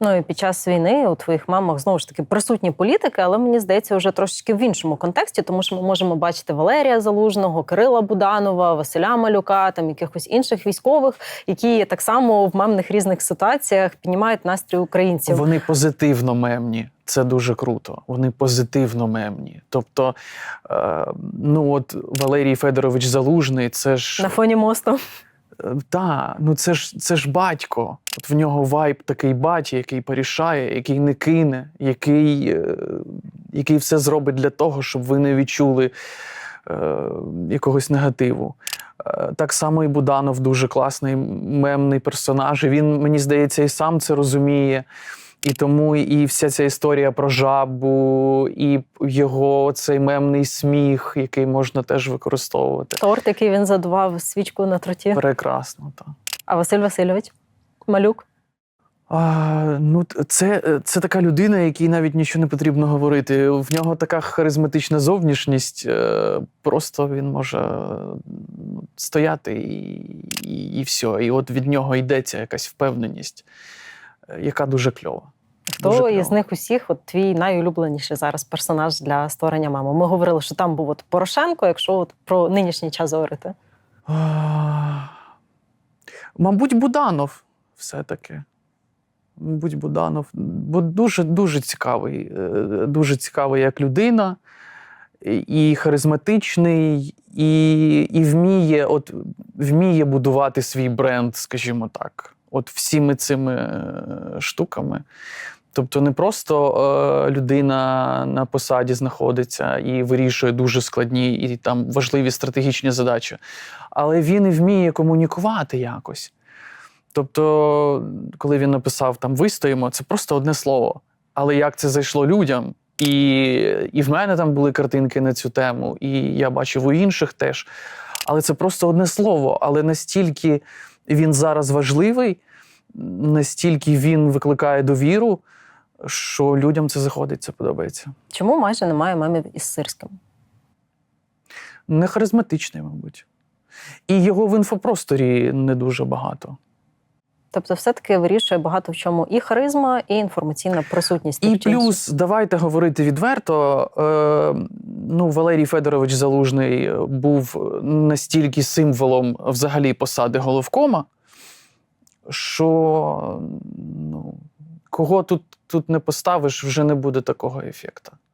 Ну і під час війни у твоїх мамах знову ж таки присутні політики, але мені здається, вже трошечки в іншому контексті, тому що ми можемо бачити Валерія Залужного, Кирила Буданова, Василя Малюка, там якихось інших військових, які так само в мемних різних ситуаціях піднімають настрій українців. Вони позитивно мемні. Це дуже круто. Вони позитивно мемні. Тобто, е, ну от Валерій Федорович Залужний, це ж На фоні мосту. Е, Та, ну це ж це ж батько. От в нього вайб такий баті, який порішає, який не кине, який, е, який все зробить для того, щоб ви не відчули е, якогось негативу. Е, так само і Буданов дуже класний мемний персонаж. І він, мені здається, і сам це розуміє. І тому і вся ця історія про жабу, і його цей мемний сміх, який можна теж використовувати. Торт, який він задував свічку на троті. Прекрасно, так. А Василь Васильович Малюк. А, ну, це, це така людина, якій навіть нічого не потрібно говорити. В нього така харизматична зовнішність. е, Просто він може ну, стояти і, і, і все. І от від нього йдеться якась впевненість, е, яка дуже кльова. Хто Дуже із них усіх, от твій найулюбленіший зараз персонаж для створення мами? Ми говорили, що там був от Порошенко, якщо от про нинішній час говорити. Мабуть, Буданов все-таки. Мабуть, Буданов. Бо дуже дуже цікавий. е, Дуже цікавий як людина, і харизматичний, і, і вміє, от, вміє будувати свій бренд, скажімо так. От всіми цими е, штуками. Тобто не просто е, людина на посаді знаходиться і вирішує дуже складні і там важливі стратегічні задачі, але він і вміє комунікувати якось. Тобто, коли він написав там вистоїмо, це просто одне слово. Але як це зайшло людям? І, і в мене там були картинки на цю тему, і я бачив у інших теж. Але це просто одне слово. Але настільки він зараз важливий, настільки він викликає довіру, що людям це заходить, це подобається. Чому майже немає мемів із Сирським? Не харизматичний, мабуть. І його в інфопросторі не дуже багато. Тобто, все-таки вирішує багато в чому і харизма, і інформаційна присутність. І плюс, давайте говорити відверто. Е, ну, Валерій Федорович Залужний був настільки символом взагалі посади головкома, що ну, кого тут, тут не поставиш, вже не буде такого ефекту.